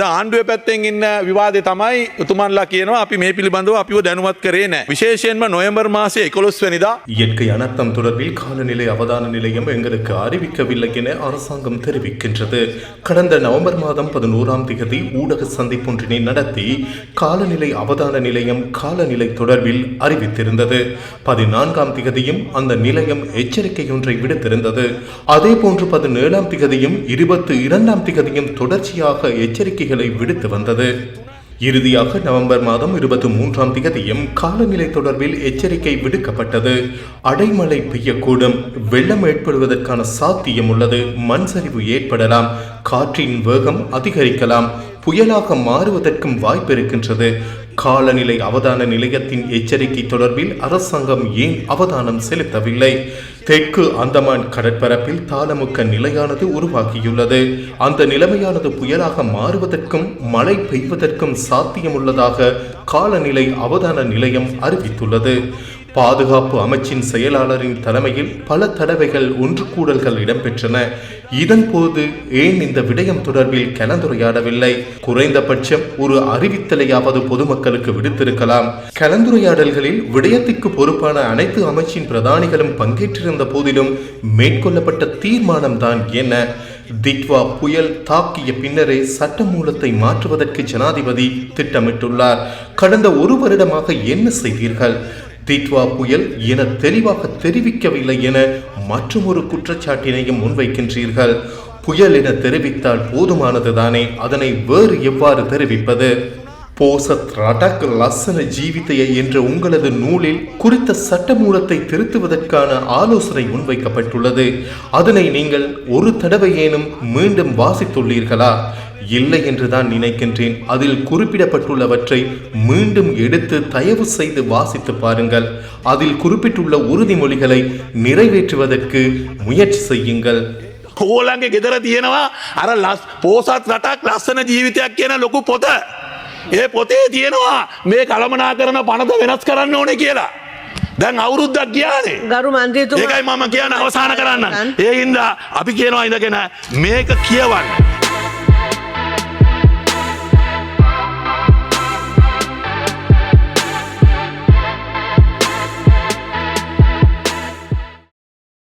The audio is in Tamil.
ද ආණ්ඩුව පැත්තෙන් ඉන්න විවාදය තමයි උතුමන්ලා කියනවා අපි මේ පිළිබඳව අපිව දැනුවත් කරේ නෑ විශේෂයෙන්ම නොයම්බර් මාසේ එකොළොස් වනිදා இயற்கை அனர்த்தம் தொடர்பில் காலநிலை அவதான நிலையம் எங்களுக்கு அறிவிக்கவில்லை என அரசாங்கம் தெரிவிக்கின்றது கடந்த நவம்பர் மாதம் பதினோராம் திகதி ஊடக சந்திப்பொன்றினை நடத்தி காலநிலை அவதான நிலையம் காலநிலை தொடர்பில் அறிவித்திருந்தது பதினான்காம் திகதியும் அந்த நிலையம் எச்சரிக்கையொன்றை விடுத்திருந்தது அதே போன்று பதினேழாம் திகதியும் இருபத்தி இரண்டாம் திகதியும் தொடர்ச்சியாக செய்திகளை விடுத்து வந்தது. இறுதியாக நவம்பர் மாதம் இருபத்தி மூன்றாம் திகதியும் காலநிலை தொடர்பில் எச்சரிக்கை விடுக்கப்பட்டது. அடைமழை பெய்யக்கூடும். வெள்ளம் ஏற்படுவதற்கான சாத்தியம் உள்ளது. மண் சரிவு ஏற்படலாம். காற்றின் வேகம் அதிகரிக்கலாம். புயலாக மாறுவதற்கும் வாய்ப்பு இருக்கின்றது. காலநிலை அவதான நிலையத்தின் எச்சரிக்கை தொடர்பில் அரசாங்கம் ஏன் அவதானம் செலுத்தவில்லை? தெற்கு அந்தமான் கடற்பரப்பில் தாளமுக்க நிலையானது உருவாகியுள்ளது. அந்த நிலைமையானது புயலாக மாறுவதற்கும் மழை பெய்வதற்கும் சாத்தியமுள்ளதாக காலநிலை அவதான நிலையம் அறிவித்துள்ளது. பாதுகாப்பு அமைச்சின் செயலாளரின் தலைமையில் பல தடவைகள் ஒன்று கூடல்கள் இடம்பெற்றன. இதன்போது ஏன் இந்த விடயம் தொடர்பில் கலந்துரையாடவில்லை? குறைந்தபட்சம் ஒரு அறிவித்தலையாவது பொதுமக்களுக்கு விடுத்திருக்கலாம். கலந்துரையாடல்களில் விடயத்திற்கு பொறுப்பான அனைத்து அமைச்சின் பிரதானிகளும் பங்கேற்றிருந்த போதிலும் மேற்கொள்ளப்பட்ட தீர்மானம்தான் என்ன? திட்வா புயல் தாக்கிய பின்னரே சட்டமூலத்தை மாற்றுவதற்கு ஜனாதிபதி திட்டமிட்டுள்ளார். கடந்த ஒரு வருடமாக என்ன செய்தீர்கள்? திட்வா புயல் என தெளிவாக தெரிவிக்கவில்லை என மற்றொரு குற்றச்சாட்டினையும் முன்வைக்கின்றீர்கள். புயல் என தெரிவித்தால் போதுமானதுதானே. அதனை வேறு எவ்வாறு தெரிவிப்பது? போசத் ரடக் லசன ஜீவிதைய என்ற உங்களது நூலில் குறித்த சட்டமூலத்தை திருத்துவதற்கான ஆலோசனை முன்வைக்கப்பட்டுள்ளது அதனை நீங்கள் ஒரு தடவையேனும் மீண்டும் வாசித்துள்ளீர்களா இல்லை என்றுதான் நினைக்கின்றேன் அதில் குறிப்பிடப்பட்டுள்ளவற்றை மீண்டும் எடுத்து தயவு செய்து வாசித்து பாருங்கள் அதில் குறிப்பிட்டுள்ள உறுதிமொழிகளை நிறைவேற்றுவதற்கு முயற்சி செய்யுங்கள் කෝලන්ගේ ගෙදර තියෙනවා අර ලස් පෝසත් රටක් ලස්සන ජීවිතයක් කියන ලොකු පොත. ඒ පොතේ තියෙනවා මේ කළමනා කරන පනත වෙනස් කරන්න ඕනේ කියලා. දැන් අවුරුද්දක් ගියානේ. ගරු මන්ත්‍රීතුමා ඒකයි මම කියන අවසාන කරන්න. ඒ හින්දා අපි කියනවා ඉඳගෙන මේක කියවන්න.